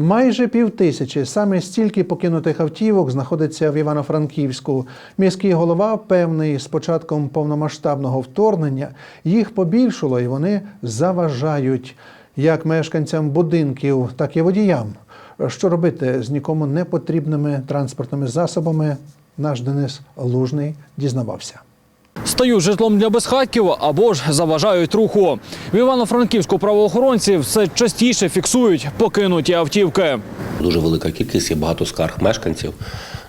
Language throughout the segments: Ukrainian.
Майже півтисячі, саме стільки покинутих автівок знаходиться в Івано-Франківську. Міський голова певний з початком повномасштабного вторгнення їх побільшало і вони заважають як мешканцям будинків, так і водіям. Що робити з нікому не потрібними транспортними засобами? Наш Денис Лужний дізнавався. Стають житлом для безхатьків або ж заважають руху. В Івано-Франківську правоохоронці все частіше фіксують покинуті автівки. Дуже велика кількість, є багато скарг мешканців.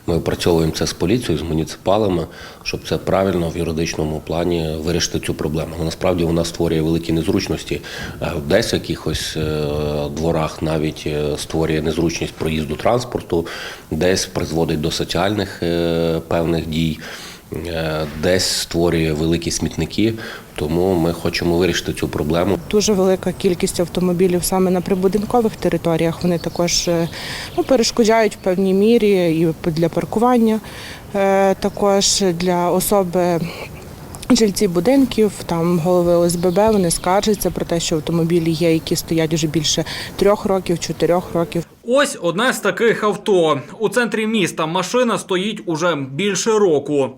Ми опрацьовуємо це з поліцією, з муніципалами, щоб це правильно в юридичному плані вирішити цю проблему. Насправді вона створює великі незручності. Е, Десь в якихось е, дворах навіть е, створює незручність проїзду транспорту, десь призводить до соціальних певних дій. Е, Десь створює великі смітники, тому ми хочемо вирішити цю проблему. Дуже велика кількість автомобілів саме на прибудинкових територіях. Вони також е, ну, перешкоджають в певній мірі і для паркування, е, також для особи. Жильці будинків, там голови ОСББ, вони скаржаться про те, що автомобілі є, які стоять вже більше трьох років, чотирьох років. Ось одне з таких авто. У центрі міста машина стоїть уже більше року.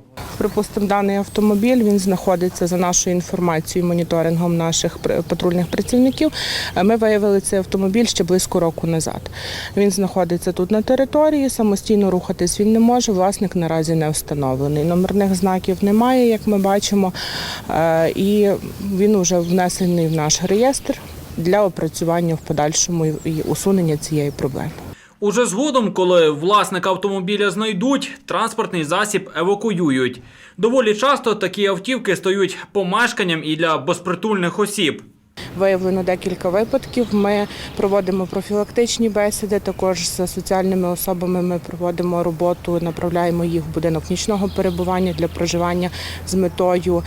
Припустимо, даний автомобіль він знаходиться за нашою інформацією, моніторингом наших патрульних працівників. Е, Ми виявили цей автомобіль ще близько року назад. Він знаходиться тут на території, самостійно рухатись він не може. Власник наразі не встановлений. Номерних знаків немає, як ми бачимо, Е, і він вже внесений в наш реєстр для опрацювання в подальшому і усунення цієї проблеми. Уже згодом, коли власника автомобіля знайдуть, транспортний засіб евакуюють. Доволі часто такі автівки стають помешканням і для безпритульних осіб. Виявлено декілька випадків. Ми проводимо профілактичні бесіди. Також з соціальними особами ми проводимо роботу, направляємо їх в будинок нічного перебування для проживання з метою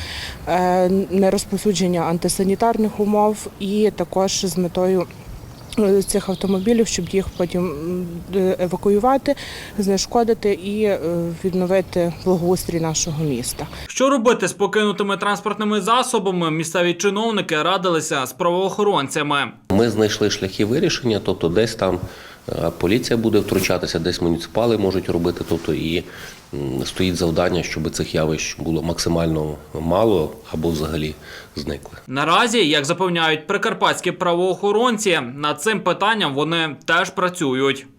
е, нерозповсюдження антисанітарних умов і також з метою. Е, Цих автомобілів, щоб їх потім е, евакуювати, знешкодити і е, відновити благоустрій нашого міста. Що робити з покинутими транспортними засобами, місцеві чиновники радилися з правоохоронцями. Ми знайшли шляхи вирішення, тобто десь там поліція буде втручатися, десь муніципали можуть робити. Тобто і стоїть завдання, щоб цих явищ було максимально мало або взагалі зникли. Наразі, як запевняють прикарпатські правоохоронці, над цим питанням вони теж працюють.